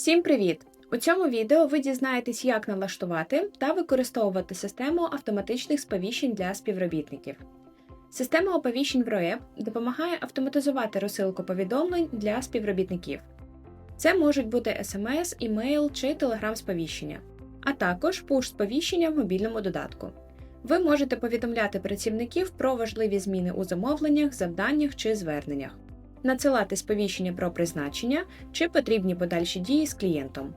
Всім привіт! У цьому відео ви дізнаєтесь, як налаштувати та використовувати систему автоматичних сповіщень для співробітників. Система оповіщень в РОЕП допомагає автоматизувати розсилку повідомлень для співробітників. Це можуть бути SMS, імейл чи телеграм-сповіщення, а також пуш-сповіщення в мобільному додатку. Ви можете повідомляти працівників про важливі зміни у замовленнях, завданнях чи зверненнях, надсилати сповіщення про призначення чи потрібні подальші дії з клієнтом.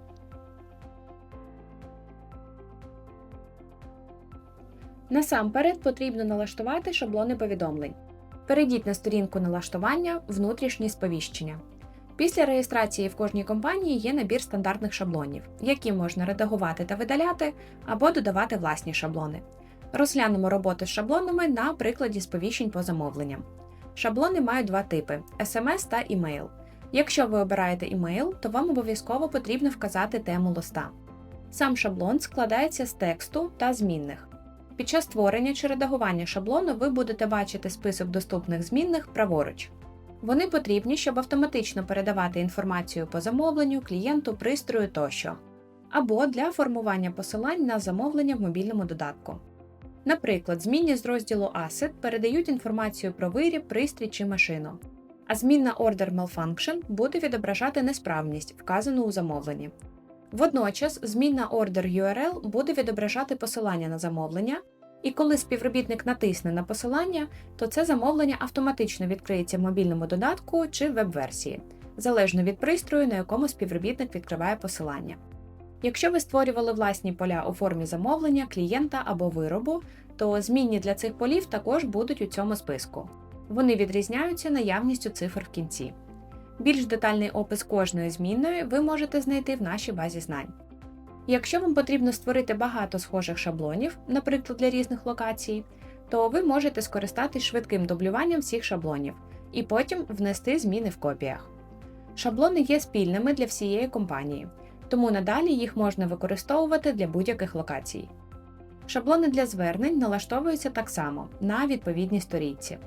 Насамперед потрібно налаштувати шаблони повідомлень. Перейдіть на сторінку налаштування внутрішні сповіщення. Після реєстрації в кожній компанії є набір стандартних шаблонів, які можна редагувати та видаляти або додавати власні шаблони. Розглянемо роботу з шаблонами на прикладі сповіщень по замовленням. Шаблони мають два типи SMS та email. Якщо ви обираєте email, то вам обов'язково потрібно вказати тему листа. Сам шаблон складається з тексту та змінних. Під час створення чи редагування шаблону ви будете бачити список доступних змінних праворуч. Вони потрібні, щоб автоматично передавати інформацію по замовленню, клієнту, пристрою тощо, або для формування посилань на замовлення в мобільному додатку. Наприклад, змінні з розділу Asset передають інформацію про виріб, пристрій чи машину, а змінна Order Malfunction буде відображати несправність, вказану у замовленні. Водночас, змінна Order URL буде відображати посилання на замовлення, і коли співробітник натисне на посилання, то це замовлення автоматично відкриється в мобільному додатку чи веб-версії, залежно від пристрою, на якому співробітник відкриває посилання. Якщо ви створювали власні поля у формі замовлення, клієнта або виробу, то змінні для цих полів також будуть у цьому списку. Вони відрізняються наявністю цифр в кінці. Більш детальний опис кожної змінної ви можете знайти в нашій базі знань. Якщо вам потрібно створити багато схожих шаблонів, наприклад, для різних локацій, то ви можете скористатись швидким дублюванням всіх шаблонів і потім внести зміни в копіях. Шаблони є спільними для всієї компанії, тому надалі їх можна використовувати для будь-яких локацій. Шаблони для звернень налаштовуються так само на відповідній сторінці.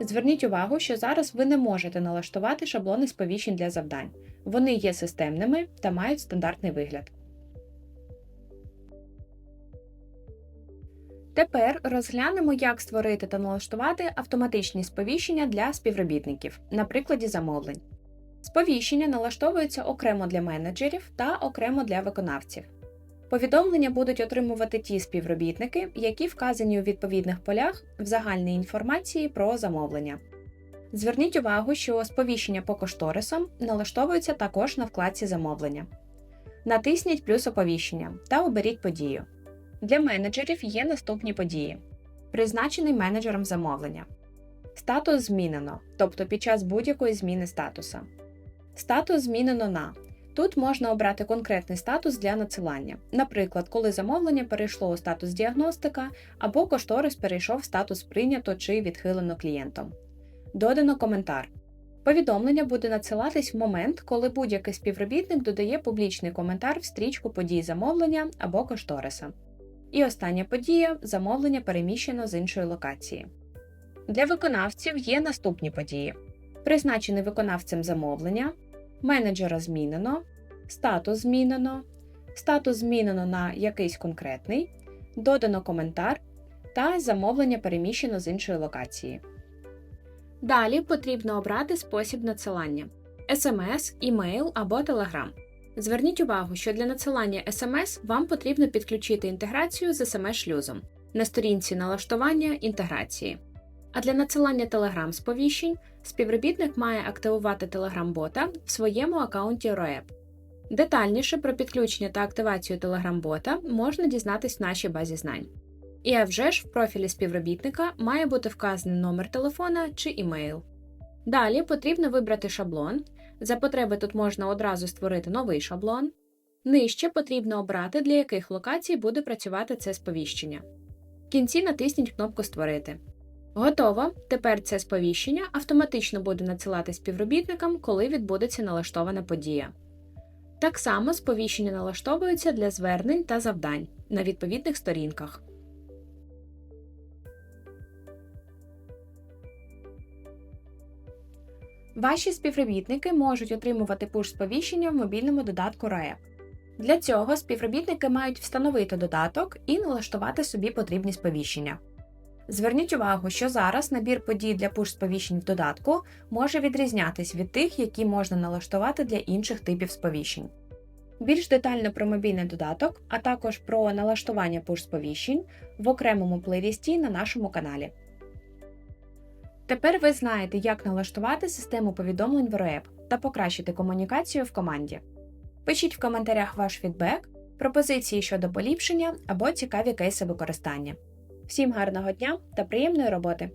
Зверніть увагу, що зараз ви не можете налаштувати шаблони сповіщень для завдань. Вони є системними та мають стандартний вигляд. Тепер розглянемо, як створити та налаштувати автоматичні сповіщення для співробітників на прикладі замовлень. Сповіщення налаштовуються окремо для менеджерів та окремо для виконавців. Повідомлення будуть отримувати ті співробітники, які вказані у відповідних полях в загальній інформації про замовлення. Зверніть увагу, що сповіщення по кошторисам налаштовуються також на вкладці замовлення. Натисніть плюс оповіщення та оберіть подію. Для менеджерів є наступні події: призначений менеджером замовлення. Статус змінено, тобто під час будь-якої зміни статуса. Статус змінено на. Тут можна обрати конкретний статус для надсилання, наприклад, коли замовлення перейшло у статус діагностика або кошторис перейшов в статус прийнято чи відхилено клієнтом. Додано коментар. Повідомлення буде надсилатись в момент, коли будь-який співробітник додає публічний коментар в стрічку подій замовлення або кошториса. І остання подія замовлення переміщено з іншої локації. Для виконавців є наступні події: призначений виконавцем замовлення, менеджера змінено, статус змінено, статус змінено на якийсь конкретний, додано коментар та замовлення переміщено з іншої локації. Далі потрібно обрати спосіб надсилання SMS, імейл або Telegram. Зверніть увагу, що для надсилання SMS вам потрібно підключити інтеграцію з SMS-шлюзом на сторінці налаштування інтеграції. А для надсилання Telegram сповіщень співробітник має активувати Telegram-бота в своєму аккаунті ROEP. Детальніше про підключення та активацію Telegram-бота можна дізнатись в нашій базі знань. І а вже ж в профілі співробітника має бути вказаний номер телефона чи імейл. Далі потрібно вибрати шаблон. За потреби тут можна одразу створити новий шаблон. Нижче потрібно обрати, для яких локацій буде працювати це сповіщення. В кінці натисніть кнопку Створити. Готово. Тепер це сповіщення автоматично буде надсилати співробітникам, коли відбудеться налаштована подія. Так само сповіщення налаштовуються для звернень та завдань на відповідних сторінках. Ваші співробітники можуть отримувати пуш-сповіщення в мобільному додатку RAEP. Для цього співробітники мають встановити додаток і налаштувати собі потрібні сповіщення. Зверніть увагу, що зараз набір подій для пуш-сповіщень в додатку може відрізнятись від тих, які можна налаштувати для інших типів сповіщень. Більш детально про мобільний додаток, а також про налаштування пуш-сповіщень в окремому плейлісті на нашому каналі. Тепер ви знаєте, як налаштувати систему повідомлень в REP та покращити комунікацію в команді. Пишіть в коментарях ваш фідбек, пропозиції щодо поліпшення або цікаві кейси використання. Всім гарного дня та приємної роботи!